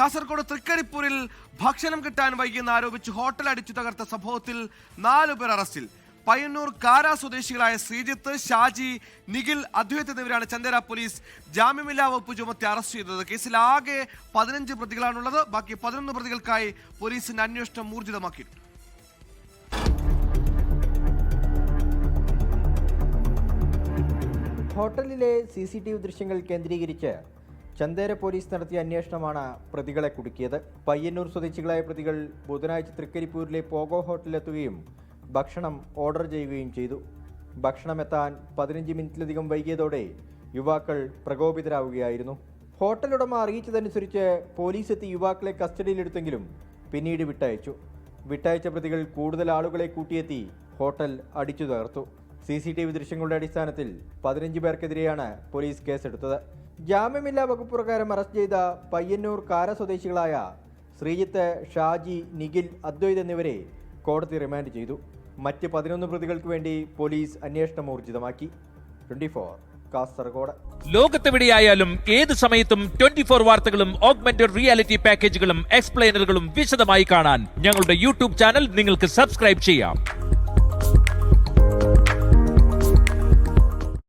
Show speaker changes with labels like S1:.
S1: കാസർഗോഡ് തൃക്കരിപ്പൂരിൽ ഭക്ഷണം കിട്ടാൻ വൈകിയെന്ന് ആരോപിച്ച് ഹോട്ടൽ അടിച്ചു തകർത്ത സംഭവത്തിൽ നാലു പേർ അറസ്റ്റിൽ. പയ്യന്നൂർ കാര സ്വദേശികളായ ശ്രീജിത്ത് ഷാജി നിഖിൽ അദ്വൈത് എന്നിവരാണ് ചന്ദേര പോലീസ് ജാമ്യമില്ലാ വകുപ്പ് ചുമത്തി അറസ്റ്റ് ചെയ്തത്. കേസിൽ ആകെ പതിനഞ്ച് പ്രതികളാണുള്ളത്. ബാക്കി പതിനൊന്ന് പ്രതികൾക്കായി പോലീസിന്റെ അന്വേഷണം ഊർജിതമാക്കിയിട്ടുണ്ട്.
S2: ഹോട്ടലിലെ സി സി ടി വി ദൃശ്യങ്ങൾ കേന്ദ്രീകരിച്ച് ചന്ദേര പോലീസ് നടത്തിയ അന്വേഷണമാണ് പ്രതികളെ കുടുക്കിയത്. പയ്യന്നൂർ സ്വദേശികളായ പ്രതികൾ ബുധനാഴ്ച തൃക്കരിപ്പൂരിലെ പോഗോ ഹോട്ടലിലെത്തുകയും ഭക്ഷണം ഓർഡർ ചെയ്യുകയും ചെയ്തു. ഭക്ഷണമെത്താൻ പതിനഞ്ച് മിനിറ്റിലധികം വൈകിയതോടെ യുവാക്കൾ പ്രകോപിതരാവുകയായിരുന്നു. ഹോട്ടലുടമ അറിയിച്ചതനുസരിച്ച് പോലീസ് എത്തി യുവാക്കളെ കസ്റ്റഡിയിലെടുത്തെങ്കിലും പിന്നീട് വിട്ടയച്ചു. വിട്ടയച്ച പ്രതികൾ കൂടുതൽ ആളുകളെ കൂട്ടിയെത്തി ഹോട്ടൽ അടിച്ചു തകർത്തു സി സി ടി വി ദൃശ്യങ്ങളുടെ അടിസ്ഥാനത്തിൽ പതിനഞ്ച് പേർക്കെതിരെയാണ് പോലീസ് കേസെടുത്തത്. ജാമ്യമില്ലാ വകുപ്പ് പ്രകാരം അറസ്റ്റ് ചെയ്ത പയ്യന്നൂർ കാര സ്വദേശികളായ ശ്രീജിത്ത് ഷാജി നിഖിൽ അദ്വൈത് എന്നിവരെ കോടതി റിമാൻഡ് ചെയ്തു. മറ്റ് പതിനൊന്ന് പ്രതികൾക്ക് വേണ്ടി പോലീസ് അന്വേഷണം ഊർജിതമാക്കി. Twenty four Kasaragod.
S3: ലോകത്തെവിടെയായാലും ഏത് സമയത്തും ട്വന്റി ഫോർ വാർത്തകളും ഓഗ്മെന്റഡ് റിയാലിറ്റി പാക്കേജുകളും എക്സ്പ്ലെയിനറുകളും വിശദമായി കാണാൻ ഞങ്ങളുടെ യൂട്യൂബ് ചാനൽ നിങ്ങൾക്ക് സബ്സ്ക്രൈബ് ചെയ്യാം.